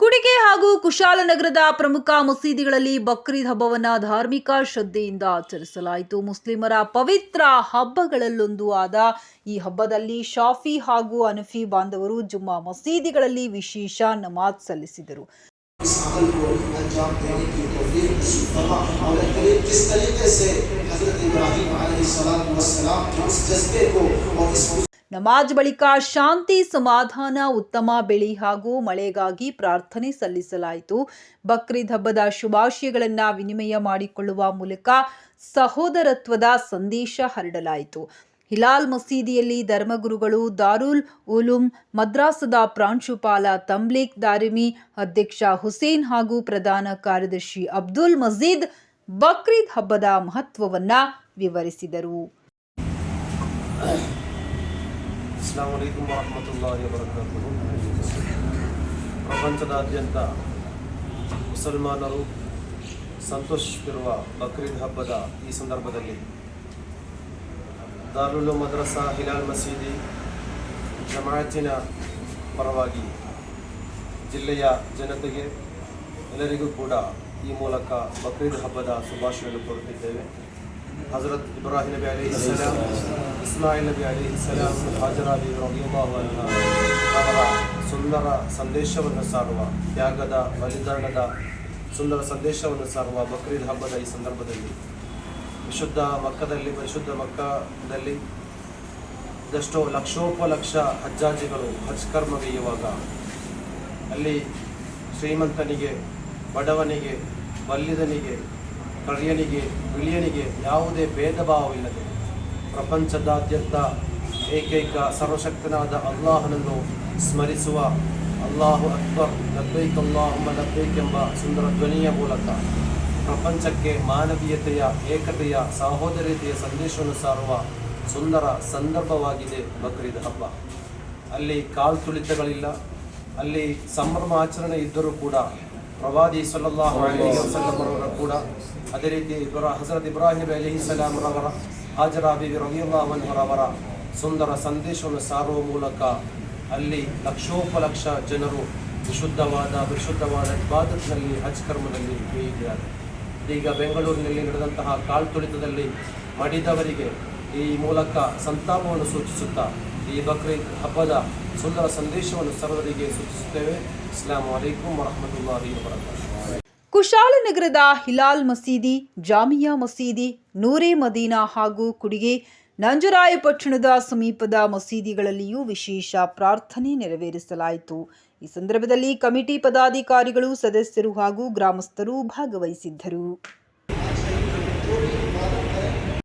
ಕುಡಿಗೆ ಹಾಗೂ ಕುಶಾಲನಗರದ ಪ್ರಮುಖ ಮಸೀದಿಗಳಲ್ಲಿ ಬಕ್ರೀದ್ ಹಬ್ಬವನ್ನು ಧಾರ್ಮಿಕ ಶ್ರದ್ಧೆಯಿಂದ ಆಚರಿಸಲಾಯಿತು. ಮುಸ್ಲಿಮರ ಪವಿತ್ರ ಹಬ್ಬಗಳಲ್ಲೊಂದು ಆದ ಈ ಹಬ್ಬದಲ್ಲಿ ಶಾಫಿ ಹಾಗೂ ಅನಫಿ ಬಾಂಧವರು ಜುಮ್ಮಾ ಮಸೀದಿಗಳಲ್ಲಿ ವಿಶೇಷ ನಮಾಜ್ ಸಲ್ಲಿಸಿದರು. ನಮಾಜ್ ಬಳಿಕ ಶಾಂತಿ ಸಮಾಧಾನ, ಉತ್ತಮ ಬೆಳಿ ಹಾಗೂ ಮಳೆಗಾಗಿ ಪ್ರಾರ್ಥನೆ ಸಲ್ಲಿಸಲಾಯಿತು. ಬಕ್ರೀದ್ ಹಬ್ಬದ ಶುಭಾಶಯಗಳನ್ನು ವಿನಿಮಯ ಮಾಡಿಕೊಳ್ಳುವ ಮೂಲಕ ಸಹೋದರತ್ವದ ಸಂದೇಶ ಹರಡಲಾಯಿತು. ಹಿಲಾಲ್ ಮಸೀದಿಯಲ್ಲಿ ಧರ್ಮಗುರುಗಳು ದಾರುಲ್ ಉಲುಂ, ಮದ್ರಾಸದ ಪ್ರಾಂಶುಪಾಲ ತಮ್ಲೀಕ್ ದಾರಿಮಿ, ಅಧ್ಯಕ್ಷ ಹುಸೇನ್ ಹಾಗೂ ಪ್ರಧಾನ ಕಾರ್ಯದರ್ಶಿ ಅಬ್ದುಲ್ ಮಜೀದ್ ಬಕ್ರೀದ್ ಹಬ್ಬದ ಮಹತ್ವವನ್ನು ವಿವರಿಸಿದರು. ಅಸ್ಲಾಂ ವಲೈಕುಮ್ ವರಹಮತುಲ್ಲಾಹಿ ವಬರಕಾತುಹು. ಪ್ರಪಂಚದಾದ್ಯಂತ ಮುಸಲ್ಮಾನರು ಸಂತೋಷಿಸುತ್ತಿರುವ ಬಕ್ರೀದ್ ಹಬ್ಬದ ಈ ಸಂದರ್ಭದಲ್ಲಿ ದಾರುಲ್ ಮದ್ರಸಾ ಹಿಲಾಲ್ ಮಸೀದಿ ಜಮಾಯತಿನ ಪರವಾಗಿ ಜಿಲ್ಲೆಯ ಜನತೆಗೆ ಎಲ್ಲರಿಗೂ ಕೂಡ ಈ ಮೂಲಕ ಬಕ್ರೀದ್ ಹಬ್ಬದ ಶುಭಾಶಯಗಳು ಕೋರುತ್ತಿದ್ದೇವೆ. ಇಬ್ರಾಹಿಂ ನಬಿ ಅಲಿ ಇಸ್ಲಾಂ ಇಸ್ಮಾಯಿಲ್ ನಬಿ ಅಲಿ ಇಸ್ಲಾಂ ಹಾಜರಾಬಿ ರಲಿಯಲ್ಲಾಹು ಅನ್ಹ ಅವರ ಸುಂದರ ಸಂದೇಶವನ್ನು ಸಾರುವ ತ್ಯಾಗದ ಬಲಿದಾನದ ಸುಂದರ ಸಂದೇಶವನ್ನು ಸಾರುವ ಬಕ್ರೀದ್ ಹಬ್ಬದ ಈ ಸಂದರ್ಭದಲ್ಲಿ ವಿಶುದ್ಧ ಮಕ್ಕದಲ್ಲಿ ಪರಿಶುದ್ಧ ಮಕ್ಕದಲ್ಲಿ ಇದೆಷ್ಟೋ ಲಕ್ಷೋಪಲಕ್ಷ ಹಜ್ಜಾಜಿಗಳು ಹಜ್ ಕರ್ಮಗೈಯುವಾಗ ಅಲ್ಲಿ ಶ್ರೀಮಂತನಿಗೆ, ಬಡವನಿಗೆ, ಬಲ್ಲಿದನಿಗೆ ಕರಿಯನಿಗೆ, ಬಿಳಿಯನಿಗೆ ಯಾವುದೇ ಭೇದ ಭಾವವಿಲ್ಲದೆ ಪ್ರಪಂಚದಾದ್ಯಂತ ಏಕೈಕ ಸರ್ವಶಕ್ತನಾದ ಅಲ್ಲಾಹನನ್ನು ಸ್ಮರಿಸುವ ಅಲ್ಲಾಹು ಅಕ್ಬರ್, ಲಬ್ಬೈಕ್ ಅಲ್ಲಾಹುಮ್ಮ ಲಬ್ಬೈಕ್ ಎಂಬ ಸುಂದರ ಧ್ವನಿಯ ಮೂಲಕ ಪ್ರಪಂಚಕ್ಕೆ ಮಾನವೀಯತೆಯ, ಏಕತೆಯ ಸಹೋದರತೆಯ ಸಂದೇಶವನ್ನು ಸಾರುವ ಸುಂದರ ಸಂದರ್ಭವಾಗಿದೆ ಬಕ್ರೀದ್ ಹಬ್ಬ. ಅಲ್ಲಿ ಕಾಲ್ ತುಳಿತಗಳಿಲ್ಲ, ಅಲ್ಲಿ ಸಂಭ್ರಮ ಆಚರಣೆ ಇದ್ದರೂ ಕೂಡ ಪ್ರವಾದಿ ಅಲೈಹಿ ವಸಲ್ಲಮರವರ ಕೂಡ ಅದೇ ರೀತಿ ಇಬ್ರಾ ಹಜರತ್ ಇಬ್ರಾಹಿಂ ಅಲೈಹಿ ಸಲಾಮರವರ ಹಾಜರಾ ಬಿಬಿ ರವಿಯುಲ್ಲಾಹನ್ವರವರ ಸುಂದರ ಸಂದೇಶವನ್ನು ಸಾರುವ ಮೂಲಕ ಅಲ್ಲಿ ಲಕ್ಷೋಪಲಕ್ಷ ಜನರು ವಿಶುದ್ಧವಾದ ವಿಶುದ್ಧವಾದ ಇಬಾದತ್ನಲ್ಲಿ ಹಜ್ ಕರ್ಮದಲ್ಲಿ ಮುಳುಗಿದ್ದಾರೆ. ಇದೀಗ ಬೆಂಗಳೂರಿನಲ್ಲಿ ನಡೆದಂತಹ ಕಾಲ್ತುಳಿತದಲ್ಲಿ ಮಡಿದವರಿಗೆ ಈ ಮೂಲಕ ಸಂತಾಪವನ್ನು ಸೂಚಿಸುತ್ತಾ ಈ ಬಕ್ರೀದ್ ಹಬ್ಬದ ಸುಂದರ ಸಂದೇಶವನ್ನು ಸರ್ವರಿಗೆ ಸೂಚಿಸುತ್ತೇವೆ. ವಲೈಕುಂ ವರಹಮತುಲ್ಲಾಹಿ ವಬರಕಾತುಹು. ಕುಶಾಲನಗರದ ಹಿಲಾಲ್ ಮಸೀದಿ, ಜಾಮಿಯಾ ಮಸೀದಿ, ನೂರೆ ಮದೀನಾ ಹಾಗೂ ಕುಡಿಗೆ ನಂಜರಾಯಪಟ್ಟಣದ ಸಮೀಪದ ಮಸೀದಿಗಳಲ್ಲಿಯೂ ವಿಶೇಷ ಪ್ರಾರ್ಥನೆ ನೆರವೇರಿಸಲಾಯಿತು. ಈ ಸಂದರ್ಭದಲ್ಲಿ ಕಮಿಟಿ ಪದಾಧಿಕಾರಿಗಳು, ಸದಸ್ಯರು ಹಾಗೂ ಗ್ರಾಮಸ್ಥರು ಭಾಗವಹಿಸಿದ್ದರು.